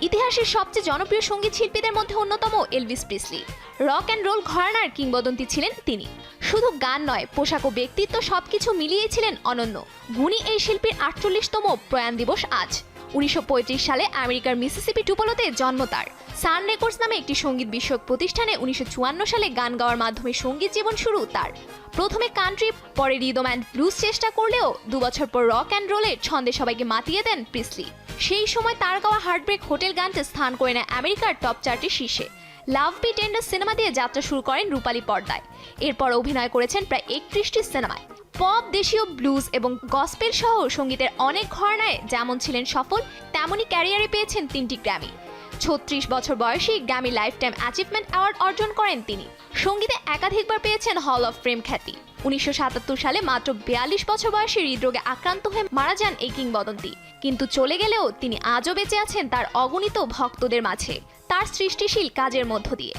ইতিহাসের সবচেয়ে জনপ্রিয় সংগীত শিল্পীদের মধ্যে অন্যতম Elvis Presley. Rock and roll ঘরানার কিংবদন্তি ছিলেন তিনি। শুধু গান নয়, পোশাক ও ব্যক্তিত্ব সবকিছু মিলিয়েছিলেন অনন্য। গুণী এই শিল্পীর আটচল্লিশতম প্রয়াণ দিবস আজ। উনিশশো পঁয়ত্রিশ সালে আমেরিকার মিসিসিপি টুপলোতে জন্ম তার। সান রেকর্ডস নামে একটি সংগীত বিষয়ক প্রতিষ্ঠানে উনিশশো সালে গান গাওয়ার মাধ্যমে সংগীত জীবন শুরু তার। প্রথমে কান্ট্রি পরে রিদম অ্যান্ড ব্লুজ চেষ্টা করলেও দুবছর পর রক অ্যান্ড রোলে ছন্দে সবাইকে মাতিয়ে দেন প্রিসলি সেই সময় তার গাওয়া হার্টব্রেক হোটেল গানটি স্থান করে নেয় আমেরিকার টপ চার্টের শীর্ষে। লাভ বি টেন্ডার সিনেমা দিয়ে যাত্রা শুরু করেন রূপালী পর্দায়। এরপর অভিনয় করেছেন প্রায় একত্রিশটি সিনেমায়। পপ, দেশীয় ব্লুজ এবং গসপেল সহ সঙ্গীতের অনেক ঘরানায় যেমন ছিলেন সফল, তেমনই ক্যারিয়ারে পেয়েছেন তিনটি গ্র্যামি ছত্রিশ বছর বয়সী Grammy lifetime achievement award অর্জন করেন তিনি। সঙ্গীতে একাধিকবার পেয়েছেন হল অফ ফ্রেম খ্যাতি। উনিশশো সাতাত্তর সালে মাত্র বিয়াল্লিশ বছর বয়সে হৃদরোগে আক্রান্ত হয়ে মারা যান এই কিংবদন্তি। কিন্তু চলে গেলেও তিনি আজও বেঁচে আছেন তার অগণিত ভক্তদের মাঝে, তার সৃষ্টিশীল কাজের মধ্য দিয়ে।